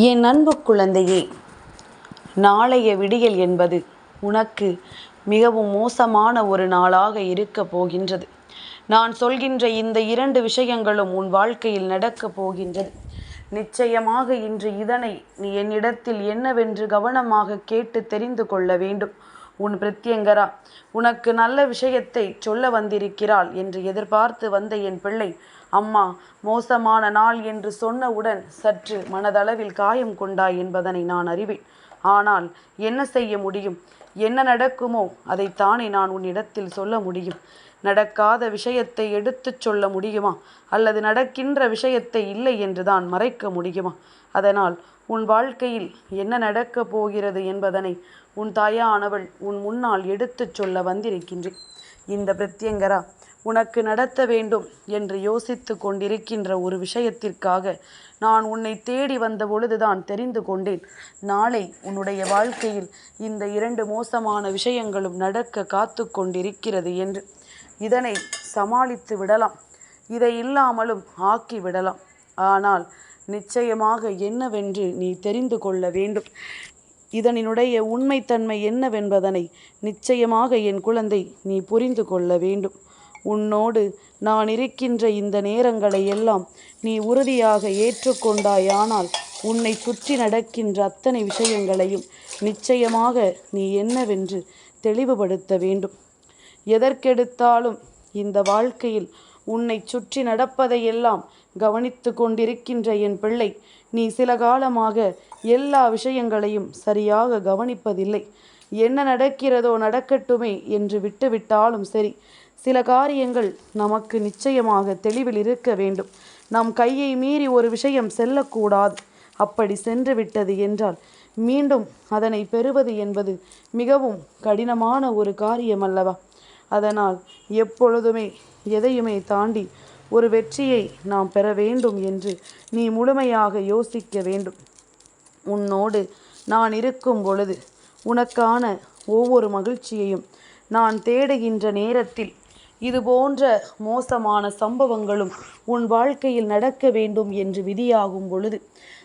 என் அன்பு குழந்தையே நாளைய விடியல் என்பது உனக்கு மிகவும் மோசமான ஒரு நாளாக இருக்கப் போகின்றது. நான் சொல்கின்ற இந்த இரண்டு விஷயங்களும் உன் வாழ்க்கையில் நடக்கப் போகின்றது. நிச்சயமாக இன்று இதனை நீ என்னிடத்தில் என்னவென்று கவனமாக கேட்டு தெரிந்து கொள்ள வேண்டும். உன் பிரத்யங்கரா உனக்கு நல்ல விஷயத்தை சொல்ல வந்திருக்கிறாள் என்று எதிர்பார்த்து வந்த என் பிள்ளை அம்மா மோசமான நாள் என்று சொன்னவுடன் சற்று மனதளவில் காயம் கொண்டாய் என்பதனை நான் அறிவேன். ஆனால் என்ன செய்ய முடியும்? என்ன நடக்குமோ அதைத்தானே நான் உன்னிடத்தில் சொல்ல முடியும். நடக்காத விஷயத்தை எடுத்துச் சொல்ல முடியுமா? அல்லது நடக்கின்ற விஷயத்தை இல்லை என்று தான் மறைக்க முடியுமா? அதனால் உன் வாழ்க்கையில் என்ன நடக்கப் போகிறது என்பதனை உன் தாயானவள் உன் முன்னால் எடுத்துச் சொல்ல வந்திருக்கின்றேன். இந்த பிரத்யங்கரா உனக்கு நடத்த வேண்டும் என்று யோசித்து கொண்டிருக்கின்ற ஒரு விஷயத்திற்காக நான் உன்னை தேடி வந்த பொழுதுதான் தெரிந்து கொண்டேன். நாளை உன்னுடைய வாழ்க்கையில் இந்த இரண்டு மோசமான விஷயங்களும் நடக்க காத்து கொண்டிருக்கிறது என்று. இதனை சமாளித்து விடலாம். இதை இல்லாமலும் ஆக்கி விடலாம். ஆனால் நிச்சயமாக என்னவென்று நீ தெரிந்து கொள்ள வேண்டும். இதனினுடைய உண்மைத்தன்மை என்னவென்பதனை நிச்சயமாக என் குழந்தை நீ புரிந்து கொள்ள வேண்டும். உன்னோடு நான் இருக்கின்ற இந்த நேரங்களை எல்லாம் நீ உறுதியாக ஏற்றுக்கொண்டாயானால் உன்னை சுற்றி நடக்கின்ற அத்தனை விஷயங்களையும் நிச்சயமாக நீ என்னவென்று தெளிவுபடுத்த வேண்டும். எதற்கெடுத்தாலும் இந்த வாழ்க்கையில் உன்னை சுற்றி நடப்பதையெல்லாம் கவனித்து கொண்டிருக்கின்ற என் பிள்ளை நீ சில காலமாக எல்லா விஷயங்களையும் சரியாக கவனிப்பதில்லை. என்ன நடக்கிறதோ நடக்கட்டுமே என்று விட்டுவிட்டாலும் சரி சில காரியங்கள் நமக்கு நிச்சயமாக தெளிவில் இருக்க வேண்டும். நம் கையை மீறி ஒரு விஷயம் செல்லக்கூடாது. அப்படி சென்று விட்டது என்றால் மீண்டும் அதனை பெறுவது என்பது மிகவும் கடினமான ஒரு காரியம் அல்லவா அதனால் எப்பொழுதுமே எதையுமே தாண்டி ஒரு வெற்றியை நாம் பெற வேண்டும் என்று நீ முழுமையாக யோசிக்க வேண்டும். உன்னோடு நான் இருக்கும் பொழுது உனக்கான ஒவ்வொரு மகிழ்ச்சியையும் நான் தேடுகின்ற நேரத்தில் இது போன்ற மோசமான சம்பவங்களும் உன் வாழ்க்கையில் நடக்க வேண்டும் என்று விதியாகும் பொழுது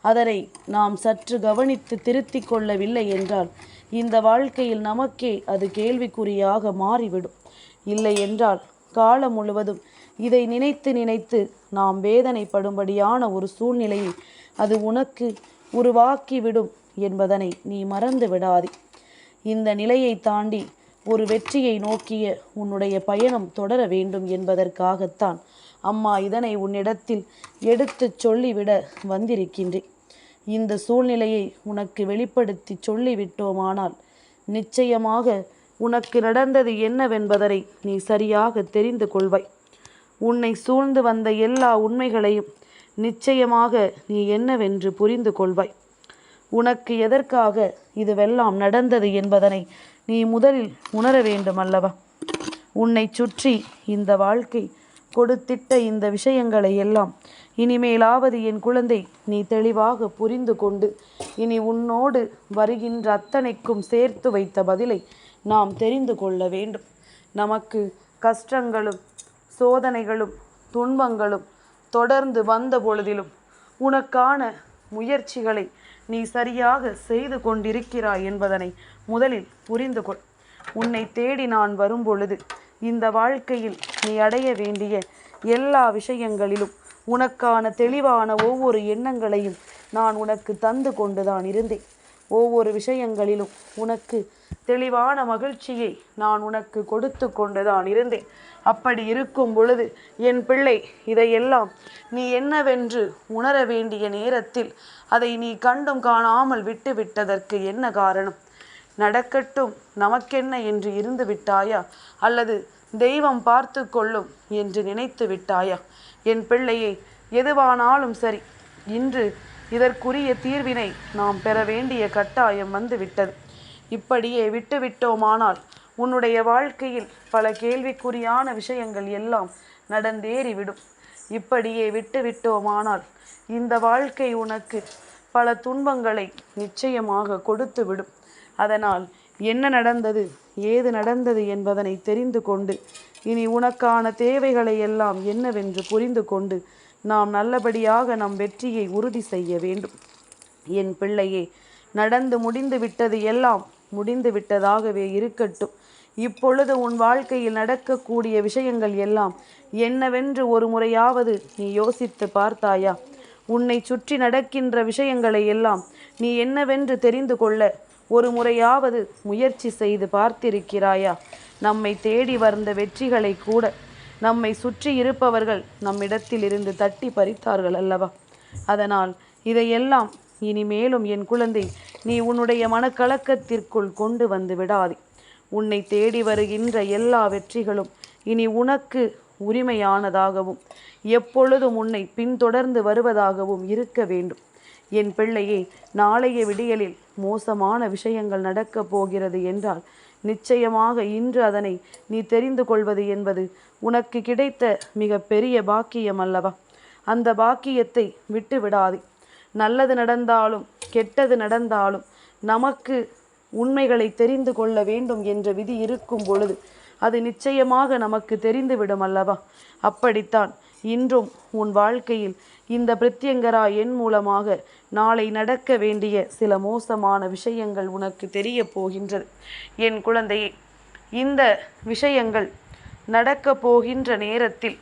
அதனை நாம் சற்று கவனித்து திருத்திக் கொள்ளவில்லை என்றால் இந்த வாழ்க்கையில் நமக்கே அது கேள்விக்குறியாக மாறிவிடும். இல்லை என்றால் காலம் முழுவதும் இதை நினைத்து நினைத்து நாம் வேதனைப்படும்படியான ஒரு சூழ்நிலையை அது உனக்கு உருவாக்கிவிடும் என்பதனை நீ மறந்து விடாதே இந்த நிலையை தாண்டி ஒரு வெற்றியை நோக்கிய உன்னுடைய பயணம் தொடர வேண்டும் என்பதற்காகத்தான் அம்மா இதனை உன்னிடத்தில் எடுத்துச் சொல்லிவிட வந்திருக்கின்றேன். இந்த சூழ்நிலையை உனக்கு வெளிப்படுத்தி சொல்லிவிட்டோமானால் நிச்சயமாக உனக்கு நடந்தது என்னவென்பதனை நீ சரியாக தெரிந்து கொள்வாய். உன்னை சூழ்ந்து வந்த எல்லா உண்மைகளையும் நிச்சயமாக நீ என்னவென்று புரிந்து கொள்வாய். உனக்கு எதற்காக இதுவெல்லாம் நடந்தது என்பதனை நீ முதலில் உணர வேண்டும் அல்லவா உன்னை சுற்றி இந்த வாழ்க்கை கொடுத்திட்ட இந்த விஷயங்களை எல்லாம் இனிமேலாவது என் குழந்தை நீ தெளிவாக புரிந்து கொண்டு இனி உன்னோடு வருகின்ற அத்தனைக்கும் சேர்த்து வைத்த பதிலை நாம் தெரிந்து கொள்ள வேண்டும். நமக்கு கஷ்டங்களும் சோதனைகளும் துன்பங்களும் தொடர்ந்து வந்த பொழுதிலும் உனக்கான முயற்சிகளை நீ சரியாக செய்து கொண்டிருக்கிறாய் என்பதனை முதலில் புரிந்து கொள். உன்னை தேடி நான் வரும்பொழுது இந்த வாழ்க்கையில் நீ அடைய வேண்டிய எல்லா விஷயங்களிலும் உனக்கான தெளிவான ஒவ்வொரு எண்ணங்களையும் நான் உனக்கு தந்து கொண்டுதான் இருந்தேன். ஒவ்வொரு விஷயங்களிலும் உனக்கு தெளிவான மகிழ்ச்சியை நான் உனக்கு கொடுத்து கொண்டுதான் இருந்தேன். அப்படி இருக்கும் பொழுது என் பிள்ளை இதையெல்லாம் நீ என்னவென்று உணர வேண்டிய நேரத்தில் அதை நீ கண்டும் காணாமல் விட்டு விட்டதற்கு என்ன காரணம்? நடக்கட்டும் நமக்கென்ன என்று இருந்து விட்டாயா? அல்லது தெய்வம் பார்த்து கொள்ளும் என்று நினைத்து விட்டாயா? என் பிள்ளையை எதுவானாலும் சரி இன்று இதற்குரிய தீர்வினை நாம் பெற வேண்டிய கட்டாயம் வந்து விட்டது. இப்படியே விட்டுவிட்டோமானால் உன்னுடைய வாழ்க்கையில் பல கேள்விக்குறியான விஷயங்கள் எல்லாம் நடந்தேறிவிடும் இப்படியே விட்டுவிட்டோமானால் இந்த வாழ்க்கை உனக்கு பல துன்பங்களை நிச்சயமாக கொடுத்துவிடும் அதனால் என்ன நடந்தது ஏது நடந்தது என்பதனை தெரிந்து கொண்டு இனி உனக்கான தேவைகளை எல்லாம் என்னவென்று புரிந்து கொண்டு நாம் நல்லபடியாக நம் வெற்றியை உறுதி செய்ய வேண்டும். என் பிள்ளையே நடந்து முடிந்து விட்டது எல்லாம் முடிந்து விட்டதாகவே இருக்கட்டும். இப்பொழுது உன் வாழ்க்கையில் நடக்கக்கூடிய விஷயங்கள் எல்லாம் என்னவென்று ஒரு முறையாவது நீ யோசித்து பார்த்தாயா? உன்னை சுற்றி நடக்கின்ற விஷயங்களை எல்லாம் நீ என்னவென்று தெரிந்து கொள்ள ஒரு முறையாவது முயற்சி செய்து பார்த்திருக்கிறாயா? நம்மை தேடி வந்த வெற்றிகளை கூட நம்மை சுற்றி இருப்பவர்கள் நம்மிடத்தில் இருந்து தட்டி பறித்தார்கள் அல்லவா? அதனால் இதையெல்லாம் இனிமேலும் என் குழந்தை நீ உன்னுடைய மனக்கலக்கத்திற்குள் கொண்டு வந்து விடாதே. உன்னை தேடி வருகின்ற எல்லா வெற்றிகளும் இனி உனக்கு உரிமையானதாகவும் எப்பொழுதும் உன்னை பின்தொடர்ந்து வருவதாகவும் இருக்க வேண்டும். என் பிள்ளையே நாளைய விடியலில் மோசமான விஷயங்கள் நடக்கப் போகிறது என்றால் நிச்சயமாக இன்று அதனை நீ தெரிந்து கொள்வது என்பது உனக்கு கிடைத்த மிக பெரிய பாக்கியம் அல்லவா? அந்த பாக்கியத்தை விட்டு விடாதே. நல்லது நடந்தாலும் கெட்டது நடந்தாலும் நமக்கு உண்மைகளை தெரிந்து கொள்ள வேண்டும் என்ற விதி இருக்கும் பொழுது அது நிச்சயமாக நமக்கு தெரிந்துவிடும் அல்லவா? அப்படித்தான் இன்றும் உன் வாழ்க்கையில் இந்த பிரத்யங்கரா என் மூலமாக நாளை நடக்க வேண்டிய சில மோசமான விஷயங்கள் உனக்கு தெரிய போகின்றது. என் குழந்தையே இந்த விஷயங்கள் நடக்க போகின்ற நேரத்தில்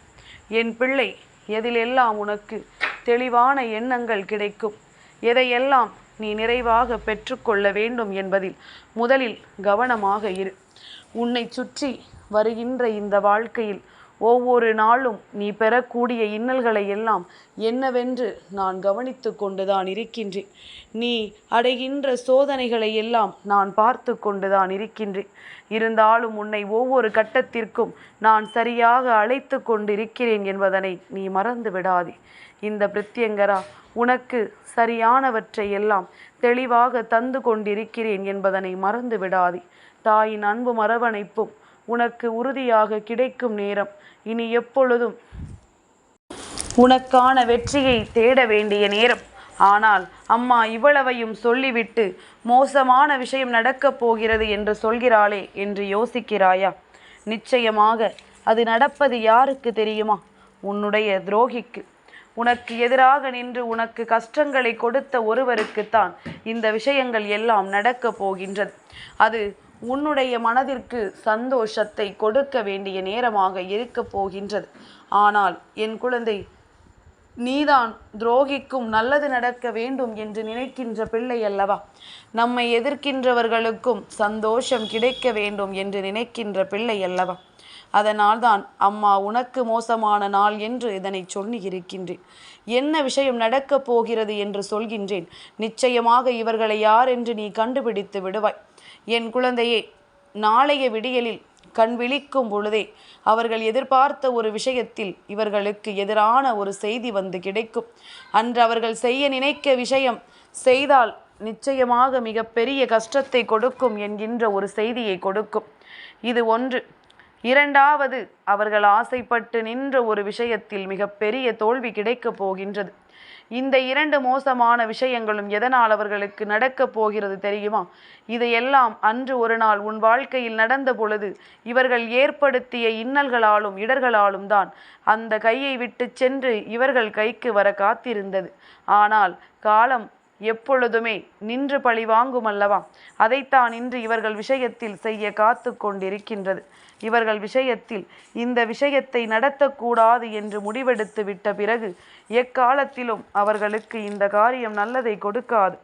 என் பிள்ளை எதிலெல்லாம் உனக்கு தெளிவான எண்ணங்கள் கிடைக்கும்? எதையெல்லாம் நீ நிறைவாக பெற்றுக்கொள்ள வேண்டும் என்பதில் முதலில் கவனமாக இரு. உன்னை சுற்றி வருகின்ற இந்த வாழ்க்கையில் ஒவ்வொரு நாளும் நீ பெறக்கூடிய இன்னல்களை எல்லாம் என்னவென்று நான் கவனித்து கொண்டுதான் இருக்கின்றேன். நீ அடைகின்ற சோதனைகளை எல்லாம் நான் பார்த்து கொண்டுதான் இருக்கின்றேன். இருந்தாலும் உன்னை ஒவ்வொரு கட்டத்திற்கும் நான் சரியாக அழைத்து கொண்டிருக்கிறேன் என்பதனை நீ மறந்து விடாதே. இந்த பிரத்யங்கரா உனக்கு சரியானவற்றை எல்லாம் தெளிவாக தந்து கொண்டிருக்கிறேன் என்பதனை மறந்து விடாதே. தாயின் அன்பு மரவணைப்பும் உனக்கு உறுதியாக கிடைக்கும் நேரம். இனி எப்பொழுதும் உனக்கான வெற்றியை தேட வேண்டிய நேரம். ஆனால் அம்மா இவ்வளவையும் சொல்லிவிட்டு மோசமான விஷயம் நடக்கப் போகிறது என்று சொல்கிறாளே என்று யோசிக்கிறாயா? நிச்சயமாக அது நடப்பது யாருக்கு தெரியுமா? உன்னுடைய துரோகிக்கு. உனக்கு எதிராக நின்று உனக்கு கஷ்டங்களை கொடுத்த ஒருவருக்குத்தான் இந்த விஷயங்கள் எல்லாம் நடக்கப் போகின்றது அது உன்னுடைய மனதிற்கு சந்தோஷத்தை கொடுக்க வேண்டிய நேரமாக இருக்கப் போகின்றது. ஆனால் என் குழந்தை நீதான் துரோகிக்கும் நல்லது நடக்க வேண்டும் என்று நினைக்கின்ற பிள்ளை அல்லவா? நம்மை எதிர்க்கின்றவர்களுக்கும் சந்தோஷம் கிடைக்க வேண்டும் என்று நினைக்கின்ற பிள்ளை அல்லவா? அதனால்தான் அம்மா உனக்கு மோசமான நாள் என்று இதனை சொல்லி இருக்கின்றேன். என்ன விஷயம் நடக்கப் போகிறது என்று சொல்கின்றேன். நிச்சயமாக இவர்களை யார் என்று நீ கண்டுபிடித்து விடுவாய். என் குழந்தையே நாளைய விடியலில் கண் விழிக்கும் பொழுதே அவர்கள் எதிர்பார்த்த ஒரு விஷயத்தில் இவர்களுக்கு எதிரான ஒரு செய்தி வந்து கிடைக்கும். அன்று அவர்கள் செய்ய நினைக்க விஷயம் செய்தால் நிச்சயமாக மிகப்பெரிய கஷ்டத்தை கொடுக்கும் என்கின்ற ஒரு செய்தியை கொடுக்கும். இது ஒன்று. இரண்டாவது அவர்கள் ஆசைப்பட்டு நின்ற ஒரு விஷயத்தில் மிகப்பெரிய தோல்வி கிடைக்கப் போகின்றது. இந்த இரண்டு மோசமான விஷயங்களும் எதனால் அவர்களுக்கு நடக்கப் போகிறது தெரியுமா? இதையெல்லாம் அன்று ஒரு நாள் உன் வாழ்க்கையில் நடந்த பொழுது இவர்கள் ஏற்படுத்திய இன்னல்களாலும் இடர்களாலும் தான் அந்த கையை விட்டு சென்று இவர்கள் கைக்கு வர காத்திருந்தது. ஆனால் காலம் எப்பொழுதுமே நின்று பழி வாங்கும் அல்லவா அதைத்தான் இன்று இவர்கள் விஷயத்தில் செய்ய காத்து கொண்டிருக்கின்றது. இவர்கள் விஷயத்தில் இந்த விஷயத்தை நடத்தக்கூடாது என்று முடிவெடுத்து விட்ட பிறகு எக்காலத்திலும் அவர்களுக்கு இந்த காரியம் நல்லதை கொடுக்காது.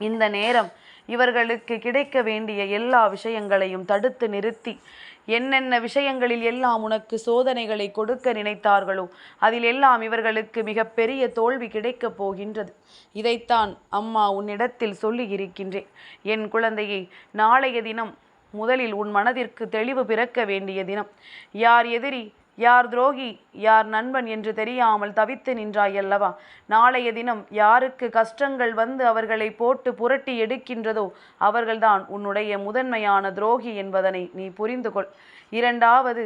இந்த நேரம் இவர்களுக்கு கிடைக்க வேண்டிய எல்லா விஷயங்களையும் தடுத்து நிறுத்தி என்னென்ன விஷயங்களில் எல்லாம் உனக்கு சோதனைகளை கொடுக்க நினைத்தார்களோ அதில் எல்லாம் இவர்களுக்கு மிகப்பெரிய தோல்வி கிடைக்கப் போகின்றது. இதைத்தான் அம்மா உன்னிடத்தில் சொல்லி இருக்கின்றேன் என் குழந்தையை நாளைய தினம் முதலில் உன் மனதிற்கு தெளிவு பிறக்க வேண்டிய தினம். யார் எதிரி யார் துரோகி யார் நண்பன் என்று தெரியாமல் தவித்து நின்றாய் அல்லவா? நாளைய தினம் யாருக்கு கஷ்டங்கள் வந்து அவர்களை போட்டு புரட்டி எடுக்கின்றதோ அவர்கள்தான் உன்னுடைய முதன்மையான துரோகி என்பதனை நீ புரிந்து கொள். இரண்டாவது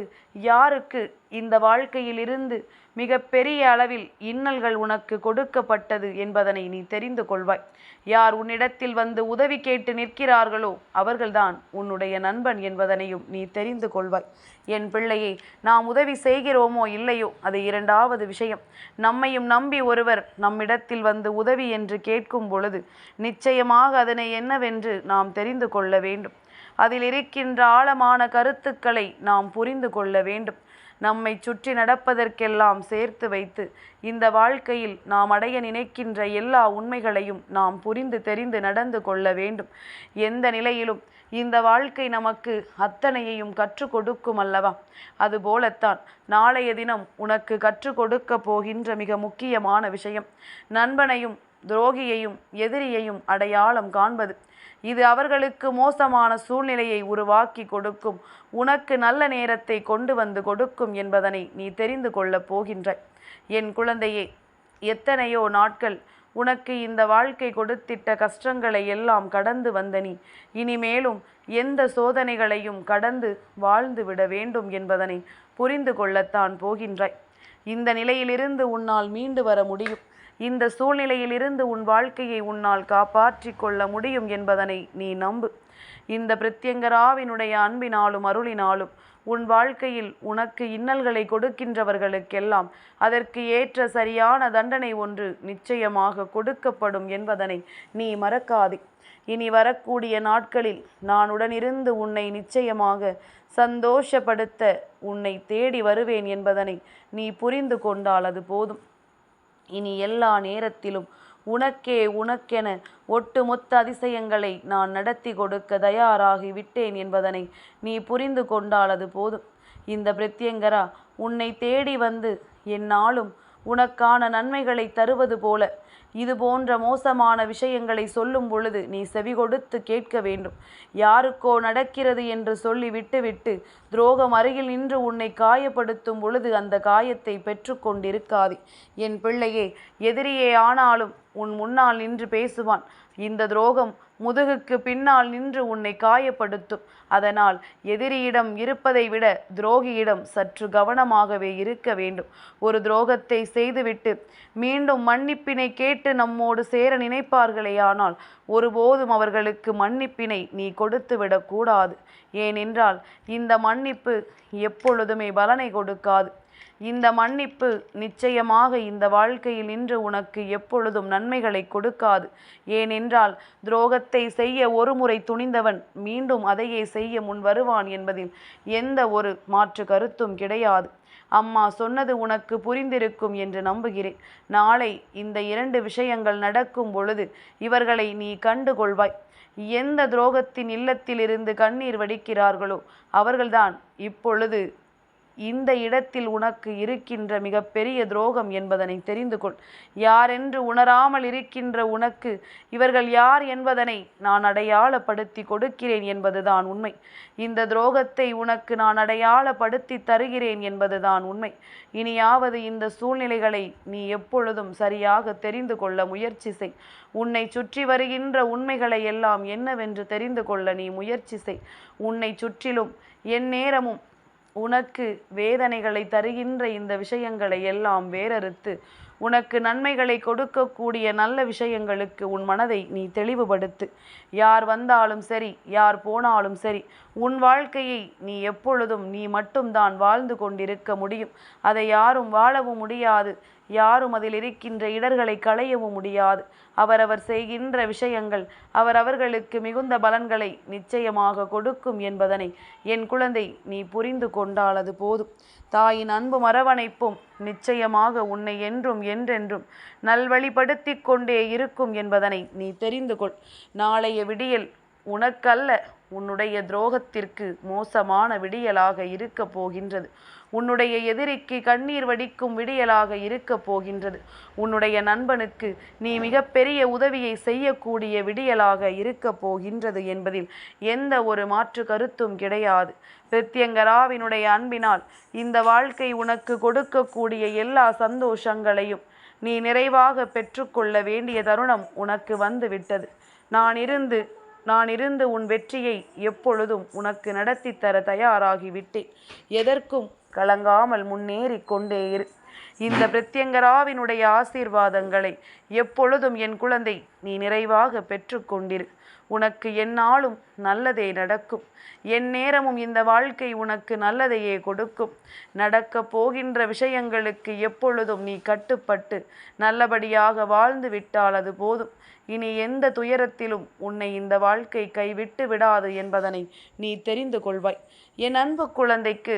யாருக்கு இந்த வாழ்க்கையிலிருந்து மிக பெரிய அளவில் இன்னல்கள் உனக்கு கொடுக்கப்பட்டது என்பதனை நீ தெரிந்து கொள்வாய். யார் உன்னிடத்தில் வந்து உதவி கேட்டு நிற்கிறார்களோ அவர்கள்தான் உன்னுடைய நண்பன் என்பதனையும் நீ தெரிந்து கொள்வாய். என் பிள்ளையை நாம் உதவி செய்கிறோமோ இல்லை இல்லையோ அது இரண்டாவது விஷயம். நம்மையும் நம்பி ஒருவர் நம்மிடத்தில் வந்து உதவி என்று கேட்கும் பொழுது நிச்சயமாக அதனை என்னவென்று நாம் தெரிந்து கொள்ள வேண்டும். அதில் இருக்கின்ற ஆழமான கருத்துக்களை நாம் புரிந்து கொள்ள வேண்டும். நம்மை சுற்றி நடப்பதற்கெல்லாம் சேர்த்து வைத்து இந்த வாழ்க்கையில் நாம் அடைய நினைக்கின்ற எல்லா உண்மைகளையும் நாம் புரிந்து தெரிந்து நடந்து கொள்ள வேண்டும். எந்த நிலையிலும் இந்த வாழ்க்கை நமக்கு அத்தனையையும் கற்றுக் கொடுக்கும் அல்லவா? அதுபோலத்தான் நாளைய தினம் உனக்கு கற்றுக் கொடுக்க போகின்ற மிக முக்கியமான விஷயம் நண்பனையும் துரோகியையும் எதிரியையும் அடையாளம் காண்பது. இது அவர்களுக்கு மோசமான சூழ்நிலையை உருவாக்கி கொடுக்கும் உனக்கு நல்ல நேரத்தை கொண்டு வந்து கொடுக்கும் என்பதனை நீ தெரிந்து கொள்ளப் போகின்றாய். என் குழந்தையே எத்தனையோ நாட்கள் உனக்கு இந்த வாழ்க்கை கொடுத்திட்ட கஷ்டங்களை எல்லாம் கடந்து வந்த நீ இனிமேலும் எந்த சோதனைகளையும் கடந்து வாழ்ந்து விட வேண்டும் என்பதனை புரிந்து கொள்ளத்தான் போகின்றாய். இந்த நிலையிலிருந்து உன்னால் மீண்டு வர முடியும். இந்த சூழ்நிலையிலிருந்து உன் வாழ்க்கையை உன்னால் காப்பாற்றி கொள்ள முடியும் என்பதனை நீ நம்பு. இந்த பிரத்யங்கராவினுடைய அன்பினாலும் அருளினாலும் உன் வாழ்க்கையில் உனக்கு இன்னல்களை கொடுக்கின்றவர்களுக்கெல்லாம் அதற்கு ஏற்ற சரியான தண்டனை ஒன்று நிச்சயமாக கொடுக்கப்படும் என்பதனை நீ மறக்காதே. இனி வரக்கூடிய நாட்களில் நான் உடனிருந்து உன்னை நிச்சயமாக சந்தோஷப்படுத்த உன்னை தேடி வருவேன் என்பதனை நீ புரிந்து கொண்டால் அது போதும். இனி எல்லா நேரத்திலும் உனக்கே உனக்கென ஒட்டுமொத்த அதிசயங்களை நான் நடத்தி கொடுக்க தயாராகி விட்டேன் என்பதனை நீ புரிந்து கொண்டால் அது போதும். இந்த பிரத்யங்கரா உன்னை தேடி வந்து என்னாலும் உனக்கான நன்மைகளை தருவது போல. இது போன்ற மோசமான விஷயங்களை சொல்லும் பொழுது நீ செவி கொடுத்து கேட்க வேண்டும். யாருக்கோ நடக்கிறது என்று சொல்லி விட்டுவிட்டு துரோகம் அருகில் நின்று உன்னை காயப்படுத்தும் பொழுது அந்த காயத்தை பெற்றுக்கொண்டிருக்காதே என் பிள்ளையே எதிரியே ஆனாலும் உன் முன்னால் நின்று பேசுவான். இந்த துரோகம் முதுகுக்கு பின்னால் நின்று உன்னை காயப்படுத்தும். அதனால் எதிரியிடம் இருப்பதை விட துரோகியிடம் சற்று கவனமாகவே இருக்க வேண்டும். ஒரு துரோகத்தை செய்துவிட்டு மீண்டும் மன்னிப்பினை கேட்டு நம்மோடு சேர நினைப்பார்களேயானால் ஒருபோதும் அவர்களுக்கு மன்னிப்பினை நீ கொடுத்து விடக்கூடாது ஏனென்றால் இந்த மன்னிப்பு எப்பொழுதுமே பலனை கொடுக்காது. இந்த மன்னிப்பு நிச்சயமாக இந்த வாழ்க்கையில் நின்று உனக்கு எப்பொழுதும் நன்மைகளை கொடுக்காது. ஏனென்றால் துரோகத்தை செய்ய ஒரு முறை துணிந்தவன் மீண்டும் அதையே செய்ய முன் வருவான் என்பதில் எந்த ஒரு மாற்று கருத்தும் கிடையாது. அம்மா சொன்னது உனக்கு புரிந்திருக்கும் என்று நம்புகிறேன். நாளை இந்த இரண்டு விஷயங்கள் நடக்கும் பொழுது இவர்களை நீ கண்டு கொள்வாய் எந்த துரோகத்தின் இல்லத்திலிருந்து கண்ணீர் வடிக்கிறார்களோ அவர்கள்தான் இப்பொழுது இந்த இடத்தில் உனக்கு இருக்கின்ற மிகப்பெரிய துரோகம் என்பதனை தெரிந்து கொள். யாரென்று உணராமல் இருக்கின்ற உனக்கு இவர்கள் யார் என்பதனை நான் அடையாளப்படுத்தி கொடுக்கிறேன் என்பதுதான் உண்மை. இந்த துரோகத்தை உனக்கு நான் அடையாளப்படுத்தி தருகிறேன் என்பதுதான் உண்மை. இனியாவது இந்த சூழ்நிலைகளை நீ எப்பொழுதும் சரியாக தெரிந்து கொள்ள முயற்சி செய். உன்னை சுற்றி வருகின்ற உண்மைகளை எல்லாம் என்னவென்று தெரிந்து கொள்ள நீ முயற்சி செய். உன்னை சுற்றிலும் என் நேரமும் உனக்கு வேதனைகளை தருகின்ற இந்த விஷயங்களை எல்லாம் வேறறுத்து உனக்கு நன்மைகளை கொடுக்கக்கூடிய நல்ல விஷயங்களுக்கு உன் மனதை நீ தெளிவுபடுத்து. யார் வந்தாலும் சரி யார் போனாலும் சரி உன் வாழ்க்கையை நீ எப்பொழுதும் நீ மட்டும்தான் வாழ்ந்து கொண்டிருக்க முடியும். அதை யாரும் வாழவும் முடியாது. யாரும் அதில் இருக்கின்ற இடர்களை களையவும் முடியாது. அவரவர் செய்கின்ற விஷயங்கள் அவரவர்களுக்கு மிகுந்த பலன்களை நிச்சயமாக கொடுக்கும் என்பதனை என் குழந்தை நீ புரிந்து கொண்டால் அது போதும். தாயின் அன்பு மரவணைப்பும் நிச்சயமாக உன்னை என்றும் என்றென்றும் நல்வழிப்படுத்தி கொண்டே இருக்கும் என்பதனை நீ தெரிந்து கொள். நாளைய விடியல் உனக்கல்ல உன்னுடைய துரோகத்திற்கு மோசமான விடியலாக இருக்கப் போகின்றது. உன்னுடைய எதிரிக்கு கண்ணீர் வடிக்கும் விடியலாக இருக்கப் போகின்றது. உன்னுடைய நண்பனுக்கு நீ மிகப்பெரிய உதவியை செய்யக்கூடிய விடியலாக இருக்கப் போகின்றது என்பதில் எந்த ஒரு மாற்று கருத்தும் கிடையாது. பிரத்யங்கராவினுடைய அன்பினால் இந்த வாழ்க்கை உனக்கு கொடுக்கக்கூடிய எல்லா சந்தோஷங்களையும் நீ நிறைவாக பெற்றுக்கொள்ள வேண்டிய தருணம் உனக்கு வந்து விட்டது நான் இருந்து நான் இருந்து உன் வெற்றியை எப்பொழுதும் உனக்கு நடத்தி தர தயாராகிவிட்டேன். எதற்கும் கலங்காமல் முன்னேறி கொண்டே இரு. இந்த பிரத்யங்கராவினுடைய ஆசீர்வாதங்களை எப்பொழுதும் என் குழந்தை நீ நிறைவாக பெற்றுக்கொண்டிரு உனக்கு என்னாலும் நல்லதே நடக்கும். என் நேரமும் இந்த வாழ்க்கை உனக்கு நல்லதையே கொடுக்கும். நடக்கப் போகின்ற விஷயங்களுக்கு எப்பொழுதும் நீ கட்டுப்பட்டு நல்லபடியாக வாழ்ந்து விட்டால் அது போதும். இனி எந்த துயரத்திலும் உன்னை இந்த வாழ்க்கை கைவிட்டு விடாது என்பதனை நீ தெரிந்து கொள்வாய். என் அன்பு குழந்தைக்கு